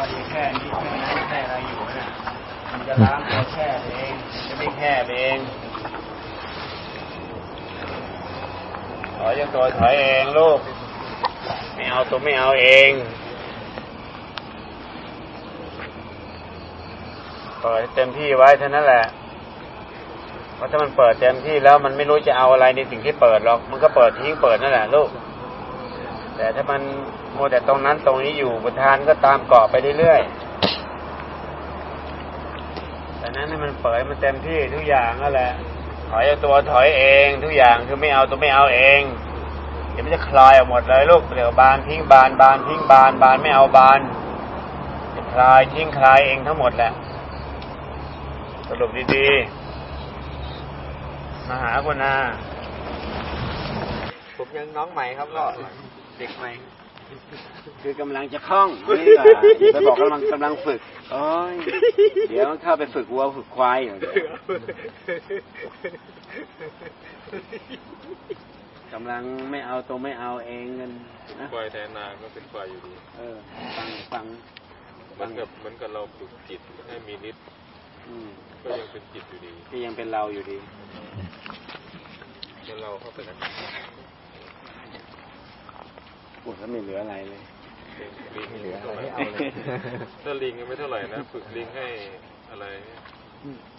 พอดีแค่นี้แค่นั้นแค่อะไรอยู่นะมันจะล้างตัวแค่เองจะไม่แค่เองถอยจะตัวถอยเองลูก ไม่เอาตัวไม่เอาเองเปิดเต็มที่ไว้เท่านั้นแหละเพราะถ้ามันเปิดเต็มที่แล้วมันไม่รู้จะเอาอะไรในสิ่งที่เปิดหรอก มันก็เปิดทิ้งเปิดนั่นแหละลูก แต่ถ้ามัน มวแต่ตรงนั้นตรงนี้อยู่ประธานก็ตามเกาะไปเรื่อยๆแต่นั้นให้มันเปิดมันเต็มที่ทุกอย่างนั่นแหละถอยตัวถอยเองทุกอย่างคือไม่เอาตัวไม่เอาเองเดี๋ยวมันจะคลายออกหมดเลยลูกเดี๋ยวบานทิ้งบานบานทิ้งบานบานไม่เอาบานจะคลายทิ้งคลายเองทั้งหมดแหละ สรุปดีๆมาหาคนนาผมยังน้องใหม่ครับก็เด็กใหม่ คือกำลังจะคล่องนี่ก็ไปบอกกำลังกำลังฝึกโอ้ยเดี๋ยวเข้าไปฝึกวัวฝึกควายอยู่เดี๋ยวกำลังไม่เอาตัวไม่เอาเองกันนะควายแทนนาก็เป็นควายอยู่ดีเออฟังฟังเหมือนกับเหมือนกับเราฝึกจิตให้มีฤทธิ์อืมก็ยังเป็นจิตอยู่ดีที่ยังเป็นเราอยู่ดีแล้วเราเข้าไปนะ วดแล้วไม่เหลืออะไรเลยลิงไม่เหลืออะไรท่าให้เอาเลยถ้าลิงยังไม่เท่าไหร่นะฝึกลิงให้อะไร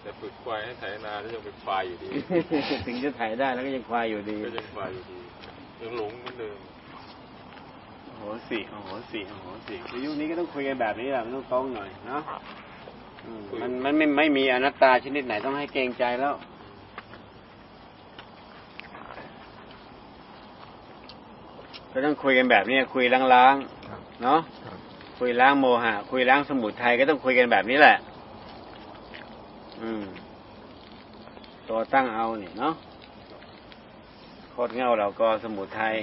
แต่ฝึกควายให้ไถนาก็ยังเป็นควายอยู่ดี ถึงจะไถได้แล้วก็ยังควายอยู่ดี ก็ยังควายอยู่ดียังหลงเหมือนเดิมโอ้โหสิโอ้โหสิโอ้โหสิคือยุคนี้ก็ต้องคุยกันแบบนี้แหละมันต้องตรงหน่อยเนาะมันมันไม่ไม่มีอนัตตาชนิดไหนต้องให้เกรงใจแล้ว ก็ต้องคุยกันแบบนี้คุยล้างๆเนาะคุยล้างโมหะ คุยล้างสมุทัยก็ต้องคุยกันแบบนี้แหละ อืม ตัวตั้งเอาเนี่ยเนาะโคตรเง่าเราก็สมุทัย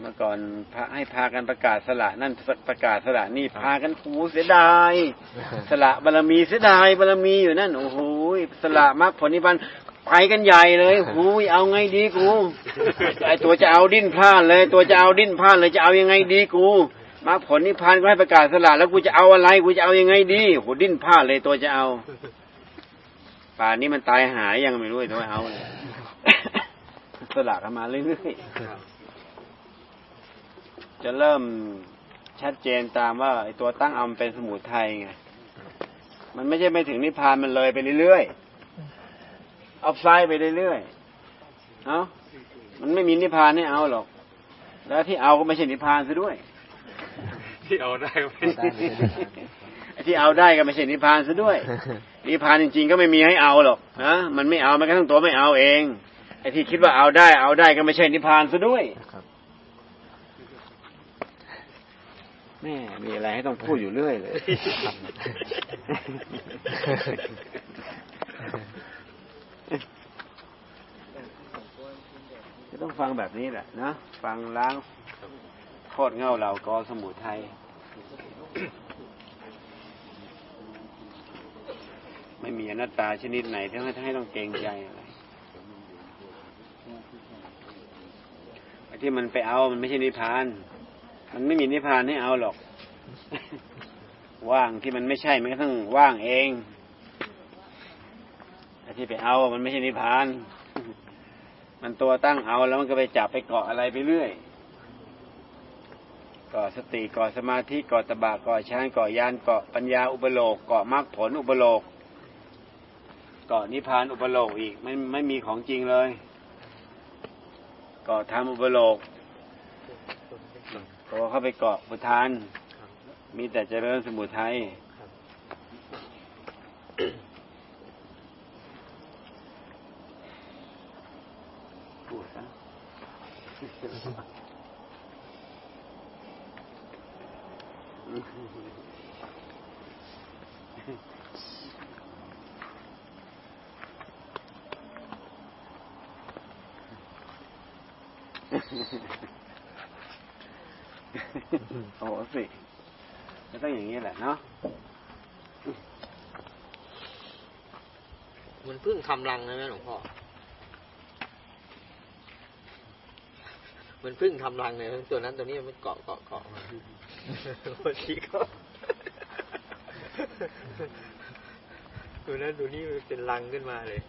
เมื่อก่อนพระให้พากันประกาศสละนั่นประกาศสละนี่พากันคูเสียดาย สละบารมีเสียดายบารมีอยู่นั่นโอ้โหสละมรรคผลนิพพานไปกันใหญ่เลยโอ้ยเอาไงดีกูไอตัวจะเอาดิ้นพลาดเลย ตัวจะเอาดิ้นพลาดเลยจะเอายังไงดีกูมรรคผลนิพพานก็ให้ประกาศสละแล้วกูจะเอาอะไรกูจะเอายังไงดีโหดิ้นพลาดเลยตัวจะเอา ป่านนี้มันตายหายยังไม่รู้ไอ้ตัวเอาเลยสละกันมาเรื่อยๆ จะเริ่มชัดเจนตามว่าไอ้ตัวตั้งเอามันเป็นสมุทัยไง มันไม่ใช่ไม่ถึงนิพพานมันเลยไปเรื่อยๆเอาไซด์ไปเรื่อยๆ เอามันไม่มีนิพพานให้เอาหรอก แล้วที่เอาก็ไม่ใช่นิพพานซะด้วย ที่เอาได้ไม่ไอ้ที่เอาได้ก็ไม่ใช่นิพพานซะด้วย นิพพานจริงๆ ก็ไม่มีให้เอาหรอกนะมันไม่เอาแม้กระทั่งตัวไม่เอาเองไอ้ที่คิดว่าเอาได้เอาได้ก็ไม่ใช่นิพพานซะด้วยครับ แม่มีอะไรให้ต้องพูดอยู่เรื่อยเลย จะต้องฟังแบบนี้แหละนะฟังล้างโคตรเง่าเหล่ากอสมุทัยไม่มีอนัตตาชนิดไหนที่ให้ต้องเกรงใจอะไรที่มันไปเอามันไม่ใช่นิพพาน มันไม่มีนิพพานให้เอาหรอก ว่างที่มันไม่ใช่มันก็ต้องว่างเองไอ้ที่ไปเอา มันไม่ใช่นิพพาน มันตัวตั้งเอาแล้วมันก็ไปจับไปเกาะอะไรไปเรื่อยเกาะสติเกาะสมาธิเกาะตบะเกาะฌานเกาะยานเกาะปัญญาอุปโลกเกาะมรรคผลอุปโลกเกาะนิพพานอุปโลกอีกไม่ไม่มีของจริงเลยเกาะธรรมอุปโลก พอเข้าไปเกาะพุทาน มีแต่เจริญสมุทัยพูดซะ โอ้สิก็ต้องอย่างนี้แหละเนาะมันเพิ่งทำรังนไหมหลวงพ่อ มันเพิ่งทำรังเนี่ยตัวนั้นตัวนี้มันเกาะเกาะเกาะบางทีก็ตัวนั้นตัวนี้มันเป็นรังขึ้นมาเลย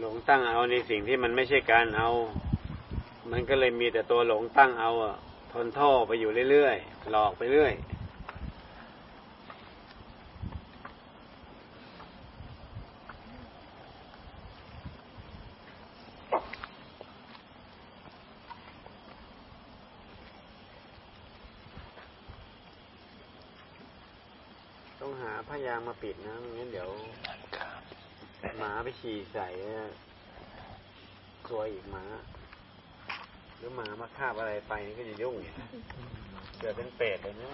หลงตั้งเอาในสิ่งที่มันไม่ใช่การเอา มันก็เลยมีแต่ตัวหลงตั้งเอาอะทนท่อไปอยู่เรื่อยๆ หลอกไปเรื่อย ต้องหาพยางมาปิดนะไม่งั้นเดี๋ยว หมาไปฉี่ใส่อะกลัวอีกหมา หรือหมามาคาบอะไรไปนี่ก็จะยุ่งเกิดเป็นเปรตเลยนะ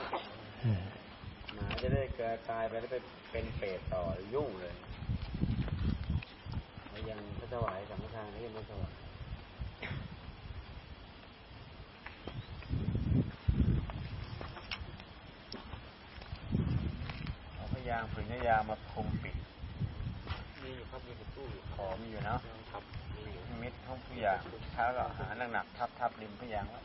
หมาจะได้เกิดตายไปแล้วไปเป็นเปรตต่อยุ่งเลยแล้วยังพระถวายสังฆทานนี่ยังไม่ถวายเอาพยางค์ผืนยางมาคุมปิด มีอยู่ครับมีกระตู้อยู่ขอมีอยู่เนาะครับมีอยู่มิดทุกทุกอย่างเท้าก็หาหนักๆทับทับริมทุกอย่างไว้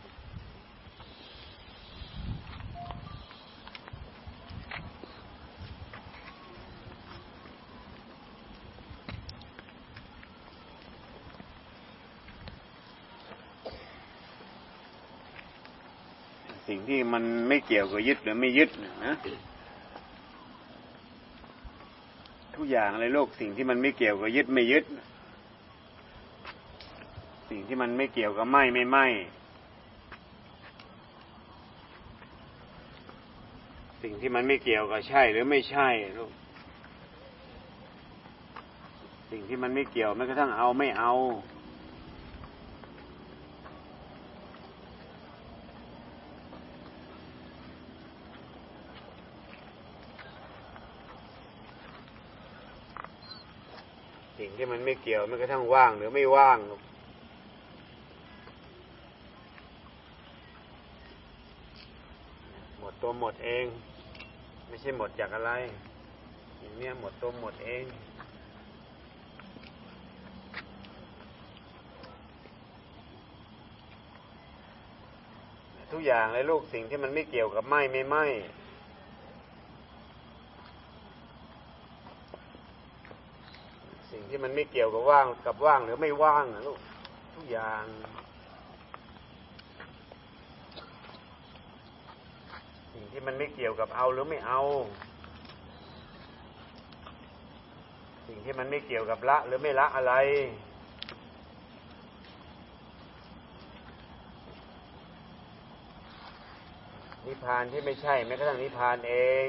สิ่งที่มันไม่เกี่ยวกับยึดหรือไม่ยึดน่ะนะ ทุกอย่างในโลกสิ่งที่มันไม่เกี่ยวกับยึดไม่ยึด สิ่งที่มันไม่เกี่ยวกับไหมไม่ไหมสิ่งที่มันไม่เกี่ยวกับใช่หรือไม่ใช่ลูกสิ่งที่มันไม่เกี่ยวแม้กระทั่งเอาไม่เอา สิ่งที่มันไม่เกี่ยวแม้กระทั่งว่างหรือไม่ว่างหมดตัวหมดเอง ไม่ใช่หมดจากอะไร อย่างเนี้ยหมดตัวหมดเองทุกอย่างเลยลูกสิ่งที่มันไม่เกี่ยวกับไหมไม่ไหมสิ่ง ที่มันไม่เกี่ยวกับว่างกับว่างหรือไม่ว่างนะลูกทุกอย่างสิ่งที่มันไม่เกี่ยวกับเอาหรือไม่เอา สิ่งที่มันไม่เกี่ยวกับละหรือไม่ละอะไรนิพพานที่ไม่ใช่แม้กระทั่งนิพพานเอง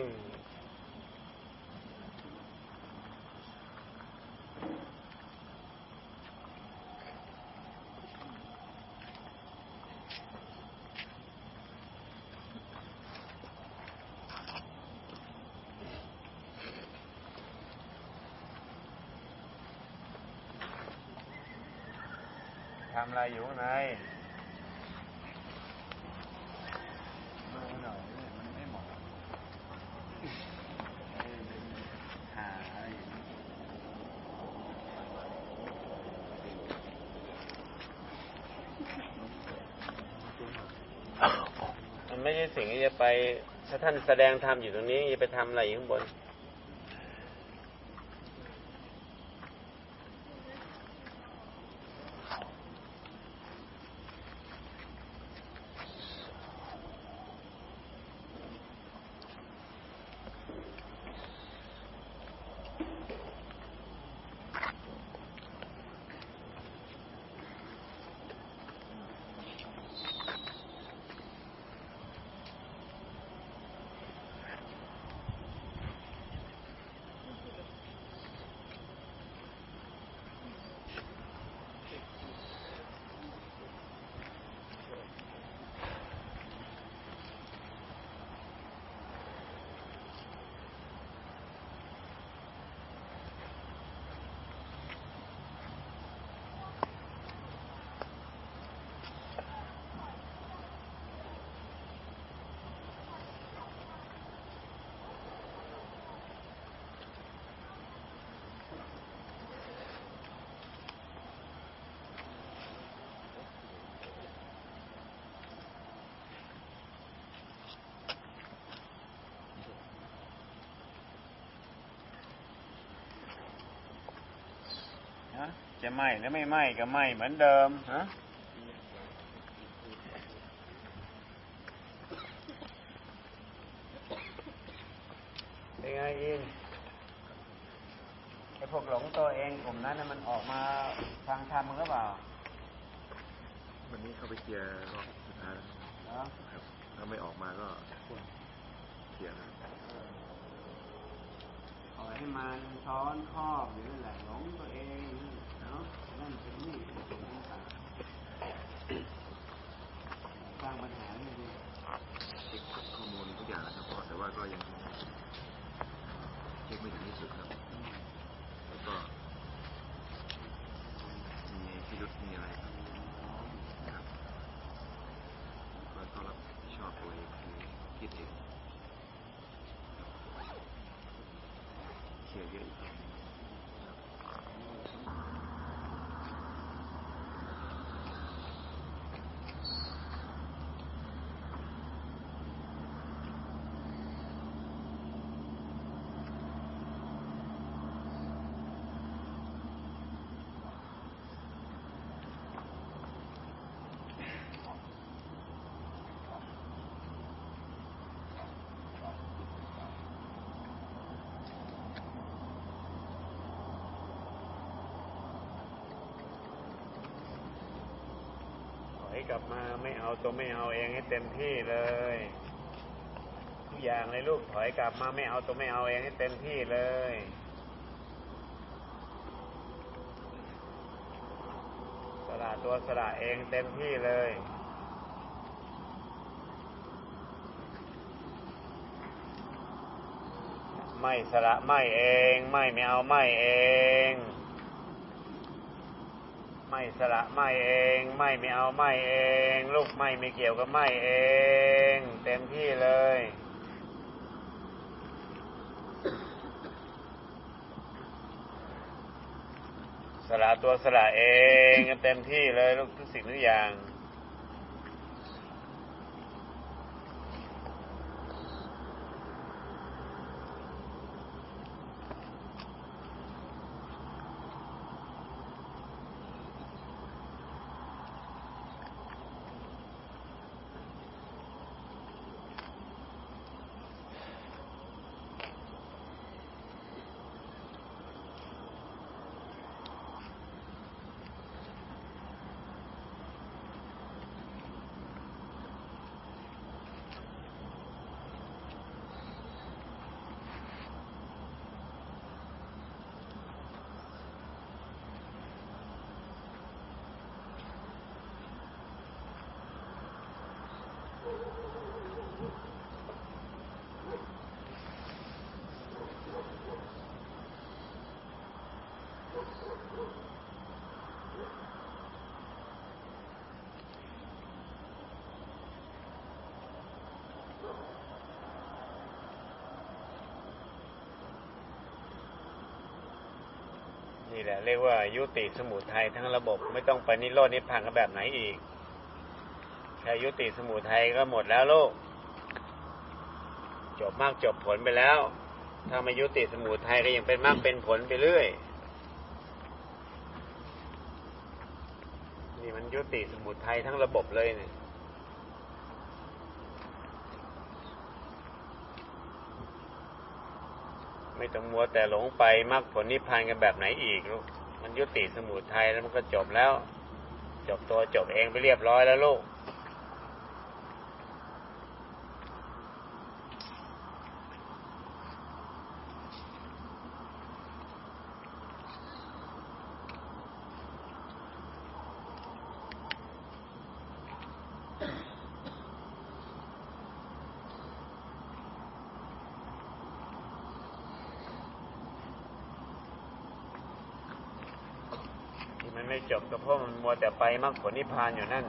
ทำอะไรอยู่ข้างในดูหน่อยมันไม่เหมาะหาอะไรอยู่มันไม่ใช่สิ่งที่จะไปถ้าท่านแสดงธรรมอยู่ตรงนี้จะไปทำอะไรอยู่ข้างบน จะไหม้หรือไม่ไหม้ก็ไหม้เหมือนเดิมฮะเป็นไงอินไอพวกหลงตัวเองกลุ่มนั้นน่ะมันออกมาฟังธรรมมึงหรือเปล่าวันนี้เข้าไปเคลียร์รอบสุดท้ายแล้วเหรอครับถ้าไม่ออกมาก็เคลียร์นะปล่อยให้มันซ้อนครอบอยู่นั่นแหละหลงตัวเองาะนั่นเป็นนี่เป็นนี่ต่างสร้างปัญหาไม่ดีเช็คข้อมูลทุกอย่างนะครับพราะแต่ว่าก็ยังเช็คไม่ถึงที่สุดครับ แล้วก็มีพิรุษมีอะไรครับนะครับก็รับผิดชอบตัวเองคือคิดเองเคลียร์เยอะอีกครับ กลับมาไม่เอาตัวไม่เอาเองให้เต็มที่เลยทุกอย่างเลยลูกถอยกลับมาไม่เอาตัวไม่เอาเองให้เต็มที่เลยสละตัวสละเองเต็มที่เลยไม่สละไม่เอง ไม่ไม่เอาไม่เอง ไม่สละไม่เอง ไม่ไม่เอาไม่เอง ลูกไม่ไม่เกี่ยวกับไม่เอง เต็มที่เลย สละตัวสละเองเต็มที่เลยลูกทุกสิ่งทุกอย่าง นี่แหละเรียกว่ายุติสมุทัยทั้งระบบไม่ต้องไปนิโรธนิพพานกันแบบไหนอีกแค่ยุติสมุทัยก็หมดแล้วโลก จบมากจบผลไปแล้ว ถ้าไม่ยุติสมุทัยก็ยังเป็นมากเป็นผลไปเรื่อย นี่ มันยุติสมุทัยทั้งระบบเลยเนี่ยไม่ต้องมัวแต่หลงไปมรรคผลนิพพานกันแบบไหนอีกลูกมันยุติสมุทัยแล้วมันก็จบแล้ว จบตัวจบเองไปเรียบร้อยแล้วลูก ไม่จบก็เพราะมันมัวแต่ไปมรรคผลนิพพานอยู่นั่น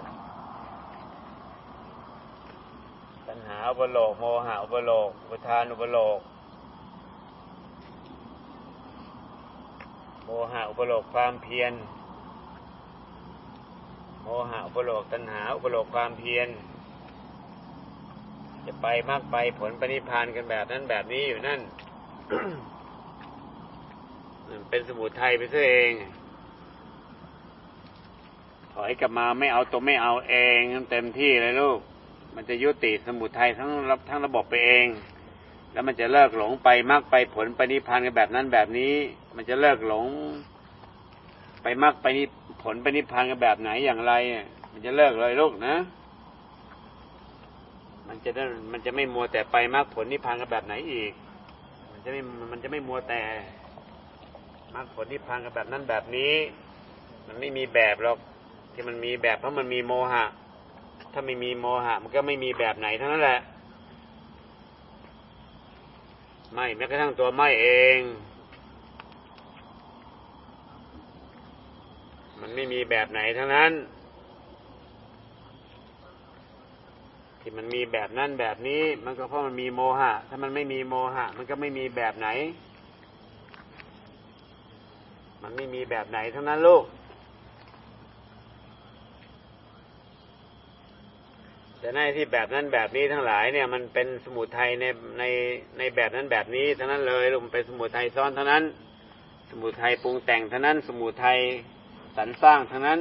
ปัญหาอุปโลกโมหะอุปโลกอุปทานอุปโลกโมหะอุปโลกความเพียรโมหะอุปโลกตัณหาอุปโลกความเพียรจะไปมากไปผลปณิพพานกันแบบนั้นแบบนี้อยู่นั่นมันเป็นสมุทัยไปซะเอง อยกลับมาไม่เอาตัวไม่เอาเองเต็มที่เลยลูก มันจะยุติสมุทัยทั้งระทั้งระบบไปเอง แล้วมันจะเลิกหลงไปมรรคไปผลไปนิพพานกันแบบนั้นแบบนี้ มันจะเลิกหลง ไปมรรคไปนิผลไปนิพพานกันแบบไหนอย่างไรมันจะเลิกเลยลูกนะ มันจะได้มันจะไม่มัวแต่ไปมรรคผลนิพพานกันแบบไหนอีก มันจะไม่มันจะไม่มัวแต่มรรคผลนิพพานกันแบบนั้นแบบนี้ มันไม่มีแบบหรอก ที่มันมีแบบเพราะมันมีโมหะ ถ้าไม่มีโมหะ มันก็ไม่มีแบบไหนทั้งนั้นแหละไม่แม้กระทั่งตัวไม่เอง มันไม่มีแบบไหนทั้งนั้น ที่มันมีแบบนั้นแบบนี้ มันก็เพราะมันมีโมหะ ถ้ามันไม่มีโมหะ มันก็ไม่มีแบบไหน มันไม่มีแบบไหนทั้งนั้นลูก แต่ในที่แบบนั้นแบบนี้ทั้งหลายเนี่ย มันเป็นสมุทัยในในในแบบนั้นแบบนี้ทั้งนั้นเลยลูกมันเป็นสมุทัยซ้อนเท่านั้น สมุทัยปรุงแต่งเท่านั้น สมุทัยสรรสร้างเท่านั้น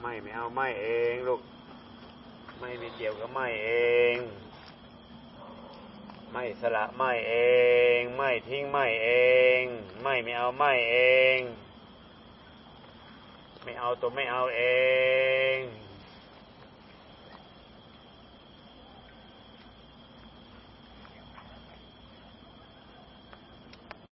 ไม่ไม่เอาไม่เองลูก ไม่มีเกี่ยวกับไม่เอง ไม่สละไม่เอง ไม่ทิ้งไม่เอง ไม่ไม่เอาไม่เอง ไม่เอาตัวไม่เอาเอง